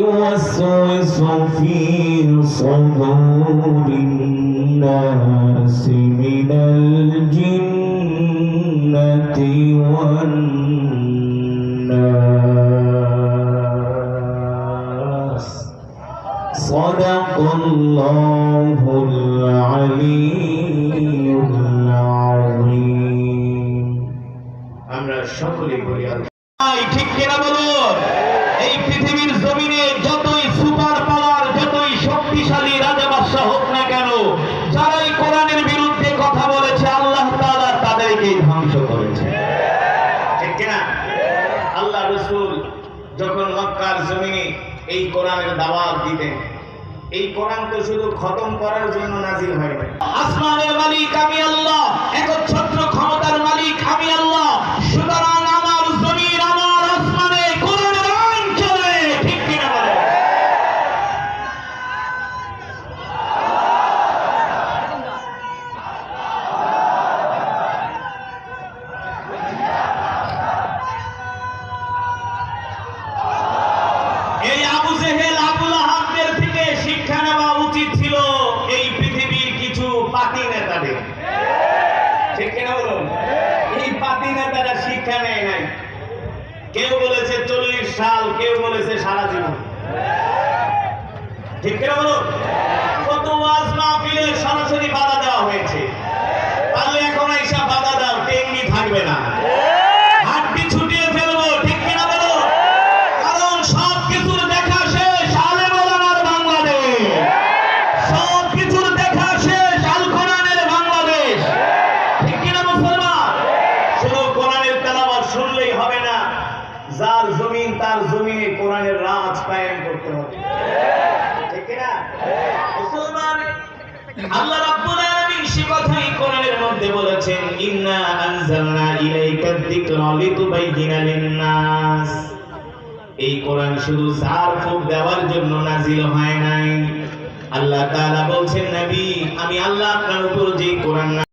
يوسوس في صدور الناس من الجنة والناس صدق الله العلي العظيم আমরা সকলে বলি ভাই, ঠিক কিনা বলুন এই পৃথিবীর জমিনে যতই সুপার পাওয়ার, যতই শক্তিশালী রাজা হোক না কেন, যারাই কোরআনের বিরুদ্ধে কথা বলেছে, আল্লাহ তাআলা তাদেরকেই ধ্বংস করেছে। আল্লাহ রসুল যখন মক্কার জমিনে এই কোরআনের দাওয়াত দিতেন, এই কোরআন তো শুধু খতম করার জন্য নাজিল হয় আসমানের মালিক আমি আল্লাহ, একচ্ছত্র ক্ষমতার মালিক আমি আল্লাহ শিক্ষা নেওয়া উচিত ছিল এই পৃথিবীর কিছু পাতি নেতাদের। ঠিক কিনা বলুন? এই পাতি নেতারা শিক্ষা নেয় নাই। কেউ বলেছে চল্লিশ সাল, কেউ বলেছে সারা জীবন। ঠিক কিনা বলুন? কত ওয়াজ মাহফিলে সরাসরি বাধা দেওয়া হয়েছে। জমিন কোরআনের রাজ কায়েম করতে হবে। ঠিক মুসলমান, আল্লাহ রাব্বুল আলামিন সে কথাই কোরআনের মধ্যে বলেছেন, ইন্না আনজালনা ইলাইকা যিকরা লিন-নাস। এই কোরআন শুধু দেওয়ার জন্য নাজিল হয় নাই। আল্লাহ তাআলা বলছেন, নবী, আমি আল্লাহ আপনার উপর যে কোরআন